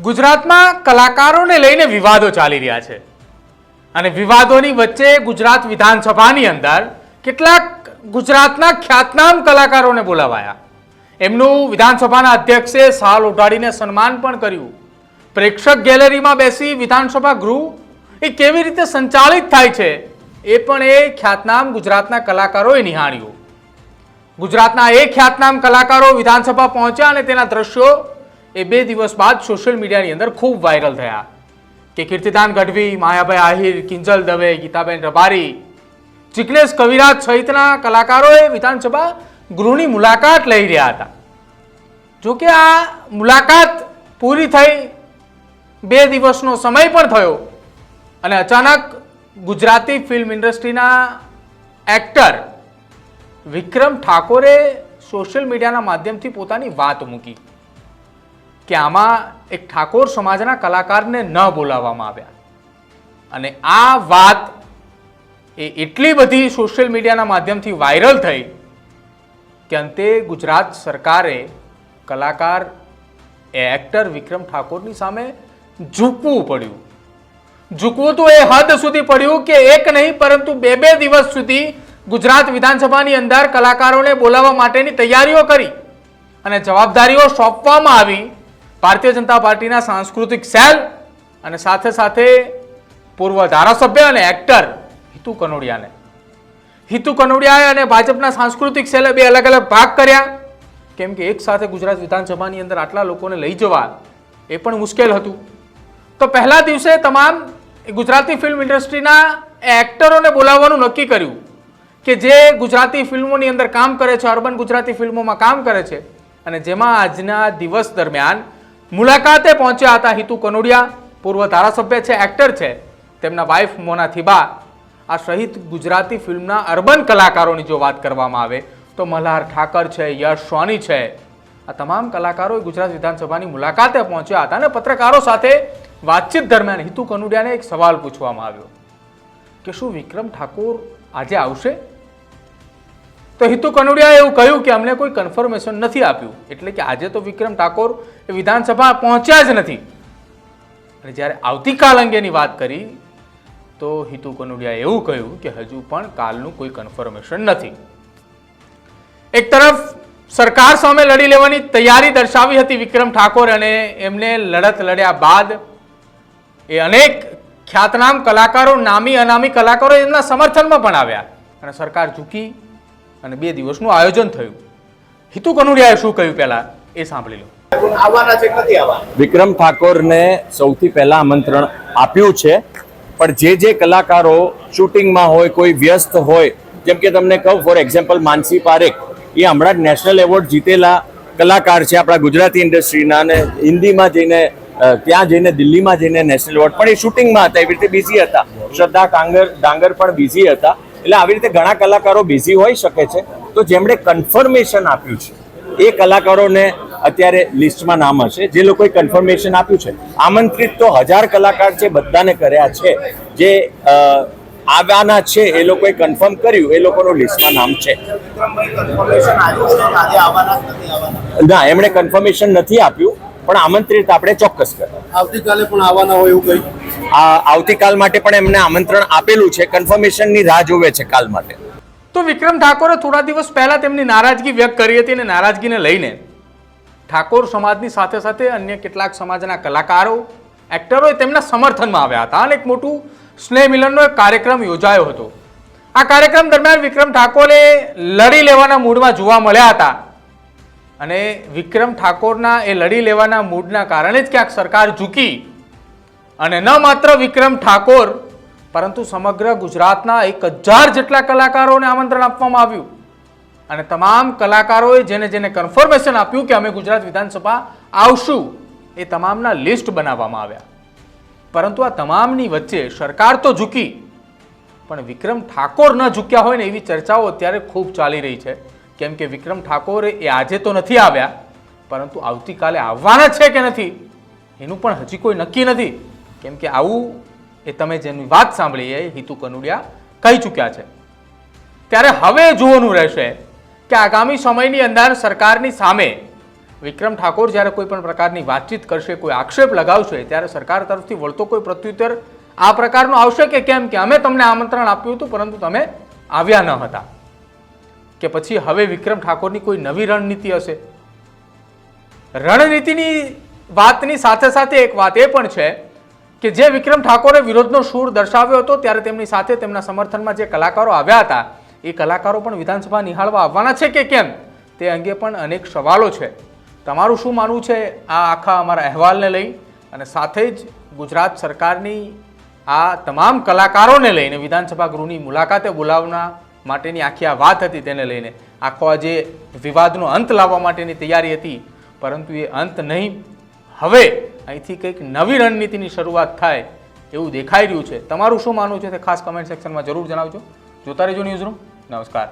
ગુજરાતમાં કલાકારોને લઈને વિવાદો ચાલી રહ્યા છે. અને વિવાદોની વચ્ચે ગુજરાત વિધાનસભાની અંદર કેટલાક ગુજરાતના ખ્યાતનામ કલાકારોને બોલાવાયા. એમનું વિધાનસભાના અધ્યક્ષે સાલ ઉઠાડીને સન્માન પણ કર્યું. પ્રેક્ષક ગેલેરીમાં બેસી વિધાનસભા ગૃહ એ કેવી રીતે સંચાલિત થાય છે એ પણ એ ખ્યાતનામ ગુજરાતના કલાકારોએ નિહાળ્યું. ગુજરાતના એ ખ્યાતનામ કલાકારો વિધાનસભા પહોંચ્યા અને તેના દ્રશ્યો એ બે દિવસ બાદ સોશિયલ મીડિયાની અંદર ખૂબ વાયરલ થયા. કે કીર્તિદાન ગઢવી, માયાભાઈ આહિર, કિંજલ દવે, ગીતાબેન રબારી ચિકલેશ કવિરાજ સહિતના કલાકારોએ વિધાનસભા ગૃહની મુલાકાત લઈ રહ્યા હતા. જો કે આ મુલાકાત પૂરી થઈ બે દિવસનો સમય પણ થયો અને અચાનક ગુજરાતી ફિલ્મ ઇન્ડસ્ટ્રીના એક્ટર વિક્રમ ઠાકોરે સોશિયલ મીડિયાના માધ્યમથી પોતાની વાત મૂકી. કે આમાં એક ઠાકોર સમાજના કલાકારને ન બોલાવવામાં આવ્યા. અને આ વાત એ એટલી બધી સોશિયલ મીડિયાના માધ્યમથી વાયરલ થઈ કે અંતે ગુજરાત સરકારે કલાકાર એ એક્ટર વિક્રમ ઠાકોરની સામે ઝૂકવું પડ્યું. ઝૂકવું તો એ હદ સુધી પડ્યું કે એક નહીં, પરંતુ બે બે દિવસ સુધી ગુજરાત વિધાનસભાની અંદર કલાકારોને બોલાવવા માટેની તૈયારીઓ કરી અને જવાબદારીઓ સોંપવામાં આવી ભારતીય જનતા પાર્ટીના સાંસ્કૃતિક સેલ અને સાથે સાથે પૂર્વ ધારાસભ્ય અને એક્ટર હિતુ કનોડિયાને. હિતુ કનોડિયાએ અને ભાજપના સાંસ્કૃતિક સેલે બે અલગ અલગ ભાગ કર્યા. કેમ કે એક સાથે ગુજરાત વિધાનસભાની અંદર આટલા લોકોને લઈ જવા એ પણ મુશ્કેલ હતું. તો પહેલા દિવસે તમામ ગુજરાતી ફિલ્મ ઇન્ડસ્ટ્રીના એક્ટરોને બોલાવવાનું નક્કી કર્યું કે જે ગુજરાતી ફિલ્મોની અંદર કામ કરે છે, અર્બન ગુજરાતી ફિલ્મોમાં કામ કરે છે અને જેમાં આજના દિવસ દરમિયાન મુલાકાતે પહોંચ્યા હતા હિતુ કનોડિયા. પૂર્વ ધારાસભ્ય છે, એક્ટર છે. તેમના વાઇફ મોના થિબા. આ સહિત ગુજરાતી ફિલ્મના અર્બન કલાકારોની જો વાત કરવામાં આવે તો મલ્હાર ઠાકર છે, યશ સોની છે. આ તમામ કલાકારો ગુજરાત વિધાનસભાની મુલાકાતે પહોંચ્યા હતા અને પત્રકારો સાથે વાતચીત દરમિયાન હિતુ કનુડિયાને એક સવાલ પૂછવામાં આવ્યો કે શું વિક્રમ ઠાકોર આજે આવશે? તો હિતુ કનોડિયાએ એવું કહ્યું કે અમને કોઈ કન્ફર્મેશન નથી આપ્યું. એટલે કે આજે તો વિક્રમ ઠાકોર એ વિધાનસભા પહોંચ્યા જ નથી. અને જ્યારે આવતીકાલ અંગેની વાત કરી, તો હિતુ કનુડિયાએ એવું કહ્યું કે હજુ પણ કાલનું કોઈ કન્ફર્મેશન નથી. એક તરફ સરકાર સામે લડી લેવાની તૈયારી દર્શાવી હતી વિક્રમ ઠાકોર અને એમને લડત લડ્યા બાદ એ અનેક ખ્યાતનામ કલાકારો, નામી અનામી કલાકારો એમના સમર્થનમાં પણ આવ્યા. અને સરકાર ઝૂકી. અને બે દિવસનું આયોજન થયું. હિતુ કનુડિયાએ શું કહ્યું પહેલા? એ સાંભળી લો. વિક્રમ ઠાકોરને સૌથી પહેલા આમંત્રણ આપ્યું છે. પણ જે જે કલાકારો શૂટિંગમાં હોય કોઈ વ્યસ્ત હોય જેમ કે તમને કહું ફોર એક્ઝામ્પલ માનસી પારેખ એ હમણાં જ નેશનલ એવોર્ડ જીતેલા કલાકાર છે આપણા ગુજરાતી ઇન્ડસ્ટ્રીના અને હિન્દીમાં જઈને ત્યાં જઈને દિલ્હીમાં જઈને નેશનલ એવોર્ડ. પણ એ શૂટિંગમાં હતા એવી રીતે બિઝી હતા. શ્રદ્ધા કાંગર ડાંગર પણ બિઝી હતા. એટલે આવી રીતે ઘણા કલાકારો બિઝી હોઈ શકે છે. તો જેમણે કન્ફર્મેશન આપ્યું છે, એ કલાકારોને અત્યારે લિસ્ટમાં નામ હશે. જે લોકોએ કન્ફર્મેશન આપ્યું છે, આમંત્રિત તો હજાર કલાકાર છે, બધાને કર્યા છે. જે આવવાના છે, એ લોકોએ કન્ફર્મ કર્યું, એ લોકોનું લિસ્ટમાં નામ છે. ના, એમણે કન્ફર્મેશન નથી આપ્યું, પણ આમંત્રિત આપણે ચોક્કસ કર્યા. આવતીકાલે પણ આવવાના હોય એવું આ આવતીકાલ માટે પણ એમને આમંત્રણ આપેલું છે. કન્ફર્મેશનની રાહ જોવે છે કાલ માટે. તો વિક્રમ ઠાકોરે થોડા દિવસ પહેલા તેમની નારાજગી વ્યક્ત કરી હતી અને નારાજગીને લઈને ઠાકોર સમાજની સાથે સાથે અન્ય કેટલાક સમાજના કલાકારો એક્ટરો તેમના સમર્થનમાં આવ્યા હતા અને એક મોટું સ્નેહ મિલનનો એક કાર્યક્રમ યોજાયો હતો. આ કાર્યક્રમ દરમિયાન વિક્રમ ઠાકોરે લડી લેવાના મૂડમાં જોવા મળ્યા હતા અને વિક્રમ ઠાકોરના એ લડી લેવાના મૂડના કારણે જ ક્યાંક સરકાર ઝૂકી. અને ન માત્ર વિક્રમ ઠાકોર, પરંતુ સમગ્ર ગુજરાતના એક હજાર જેટલા કલાકારોને આમંત્રણ આપવામાં આવ્યું. અને તમામ કલાકારોએ જેને જેને કન્ફર્મેશન આપ્યું કે અમે ગુજરાત વિધાનસભા આવશું, એ તમામના લિસ્ટ બનાવવામાં આવ્યા. પરંતુ આ તમામની વચ્ચે સરકાર તો ઝૂકી, પણ વિક્રમ ઠાકોર ન ઝૂક્યા હોય ને એવી ચર્ચાઓ અત્યારે ખૂબ ચાલી રહી છે. કેમ કે વિક્રમ ઠાકોર એ આજે તો નથી આવ્યા, પરંતુ આવતીકાલે આવવાના છે કે નથી, એનું પણ હજી કોઈ નક્કી નથી. કેમ કે આવું એ તમે જેની વાત સાંભળી એ હિતુ કનુડિયા કહી ચૂક્યા છે. ત્યારે હવે જોવાનું રહેશે કે આગામી સમયની અંદર સરકારની સામે વિક્રમ ઠાકોર જ્યારે કોઈ પણ પ્રકારની વાતચીત કરશે, કોઈ આક્ષેપ લગાવશે, ત્યારે સરકાર તરફથી વળતો કોઈ પ્રત્યુત્તર આ પ્રકારનો આવશે કે કેમ કે અમે તમને આમંત્રણ આપ્યું હતું, પરંતુ તમે આવ્યા ન હતા. કે પછી હવે વિક્રમ ઠાકોરની કોઈ નવી રણનીતિ હશે? રણનીતિની વાતની સાથે સાથે એક વાત એ પણ છે કે જે વિક્રમ ઠાકોરે વિરોધનો સૂર દર્શાવ્યો હતો ત્યારે તેમની સાથે તેમના સમર્થનમાં જે કલાકારો આવ્યા હતા, એ કલાકારો પણ વિધાનસભા નિહાળવા આવવાના છે કે કેમ? તે અંગે પણ અનેક સવાલો છે. તમારું શું માનવું છે આ આખા અમારા અહેવાલને લઈ? અને સાથે જ ગુજરાત સરકારની આ તમામ કલાકારોને લઈને, વિધાનસભા ગૃહની મુલાકાતે બોલાવવા માટેની આખી આ વાત હતી તેને લઈને. આખો આ જે વિવાદનો અંત લાવવા માટેની તૈયારી હતી, પરંતુ એ અંત નહીં. હવે અહીંથી કંઈક નવી રણનીતિની શરૂઆત થાય એવું દેખાઈ રહ્યું છે. તમારું શું માનવું છે તે ખાસ કમેન્ટ સેક્શનમાં જરૂર જણાવજો. જોતા રહેજો ન્યૂઝરૂમ નમસ્કાર.